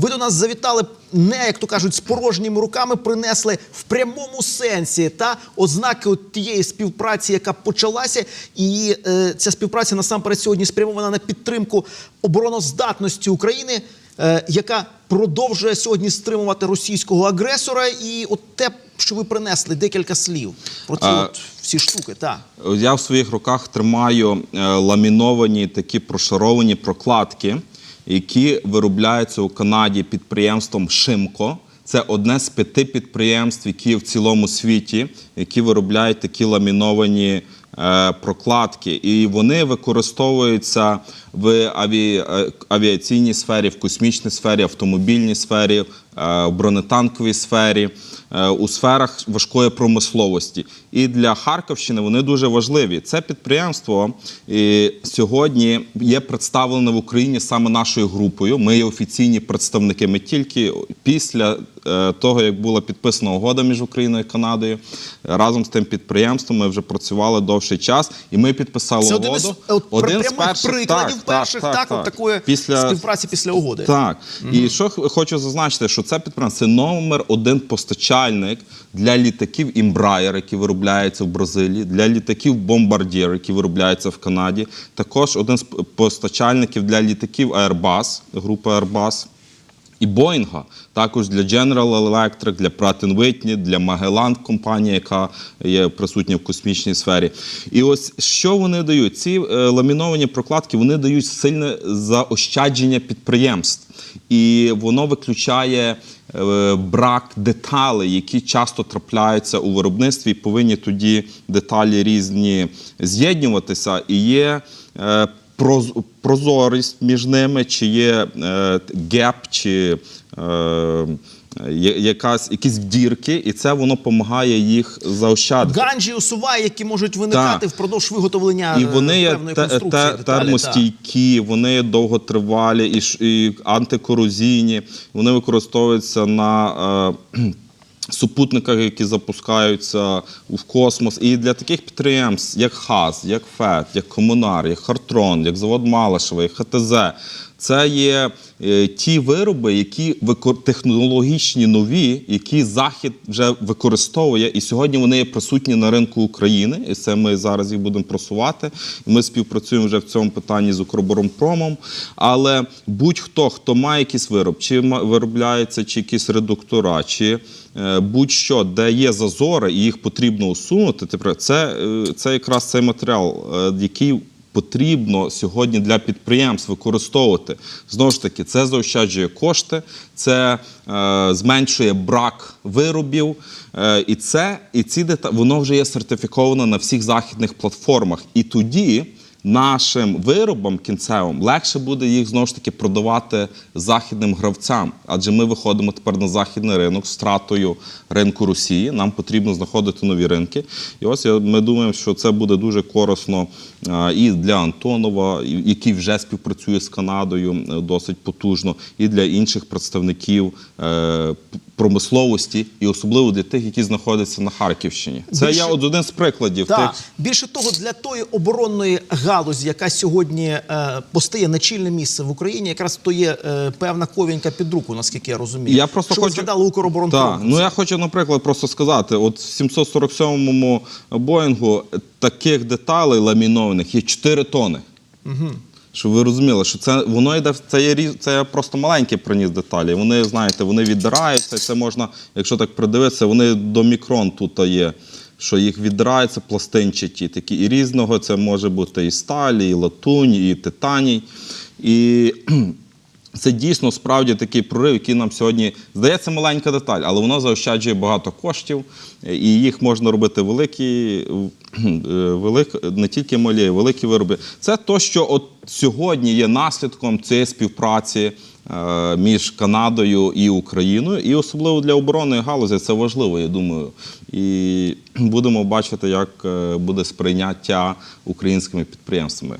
Ви до нас завітали не як то кажуть, з порожніми руками принесли в прямому сенсі та ознаки от тієї співпраці, яка почалася, і е, ця співпраця насамперед сьогодні спрямована на підтримку обороноздатності України, е, яка продовжує сьогодні стримувати російського агресора. І от те, що ви принесли, декілька слів про ці А- от всі штуки. Та Я в своїх руках тримаю е, ламіновані такі прошаровані прокладки, які виробляються у Канаді підприємством Шимко. Це одне з п'яти підприємств, які в цілому світі, які виробляють такі ламіновані е, прокладки. І вони використовуються в е, авіаційній сфері, в космічній сфері, автомобільній сфері, е, в бронетанковій сфері, у сферах важкої промисловості. І для Харківщини вони дуже важливі. Це підприємство сьогодні є представлене в Україні саме нашою групою. Ми є офіційні представники. Ми тільки після того, як була підписана угода між Україною і Канадою, разом з тим підприємством ми вже працювали довший час, і ми підписали це угоду. один із от, прямих прикладів перших так, от такої Після співпраці після угоди. так. І що хочу зазначити, що це підприємство це номер один постачальник для літаків Embraer, які виробляються в Бразилії, для літаків Bombardier, які виробляються в Канаді. Також один з постачальників для літаків Airbus, групи Airbus. І Боїнга, також для General Electric, для Pratt Whitney, для Magellan компанія, яка є присутня в космічній сфері. І ось що вони дають? Ці е, ламіновані прокладки вони дають сильне заощадження підприємств. І воно виключає е, брак деталей, які часто трапляються у виробництві, і повинні тоді деталі різні з'єднуватися. І є е, прозорість між ними, чи є е, геп, чи е, якась, якісь дірки, і це воно допомагає їх заощадити. Ганджі усуває, які можуть виникати Так. впродовж виготовлення І е, вони є певної те- конструкції. те- деталі, та. термостійкі, вони є довготривалі і, і антикорозійні. Вони використовуються на е, супутниках, які запускаються в космос. І для таких підприємств, як ХАЗ, як ФЕД, як Комунар, як Хартрон, як завод Малашева, як ХТЗ. Це є е, ті вироби, які технологічні нові, які захід вже використовує, і сьогодні вони є присутні на ринку України. І це ми зараз їх будемо просувати. Ми співпрацюємо вже в цьому питанні з Укроборонпромом. Але будь-хто, хто має якийсь вироб, чи виробляється, чи якісь редуктора, чи е, будь-що, де є зазори, і їх потрібно усунути, це, е, це якраз цей матеріал, який потрібно сьогодні для підприємств використовувати. Знову ж таки, це заощаджує кошти, це е, зменшує брак виробів. Е, і це і ці дета воно вже є сертифіковано на всіх західних платформах. І тоді нашим виробам кінцевим легше буде їх знову ж таки продавати західним гравцям, адже ми виходимо тепер на західний ринок з втратою ринку Росії. Нам потрібно знаходити нові ринки. І ось ми думаємо, що це буде дуже корисно і для Антонова, який вже співпрацює з Канадою е, досить потужно, і для інших представників е, промисловості, і особливо для тих, які знаходяться на Харківщині. Це Більше- я один з прикладів Так. тих. Більше того, для тої оборонної галузі, яка сьогодні е, постає на чільне місце в Україні, якраз то є е, певна ковінька під руку, наскільки я розумію. Я просто що хочу згадали Укроборонпром. Так, ну я хочу, наприклад, просто сказати: от в 747-му Боїнгу таких деталей ламінованих є 4 тони. Угу. Щоб ви розуміли, що це воно йде це є це просто маленький приніс деталі. Вони знаєте, вони віддираються. Це можна, якщо так придивитися, вони до мікрон тут є. Що їх віддираються пластинчаті, такі і різного. Це може бути і сталі, і латунь, і титаній. І це дійсно справді такий прорив, який нам сьогодні здається маленька деталь, але воно заощаджує багато коштів, і їх можна робити великі, е, велик, не тільки малі, великі вироби. Це то, що от сьогодні є наслідком цієї співпраці. е, Між Канадою і Україною, і особливо для оборонної галузі це важливо, я думаю. І будемо бачити, як е, буде сприйняття українськими підприємствами.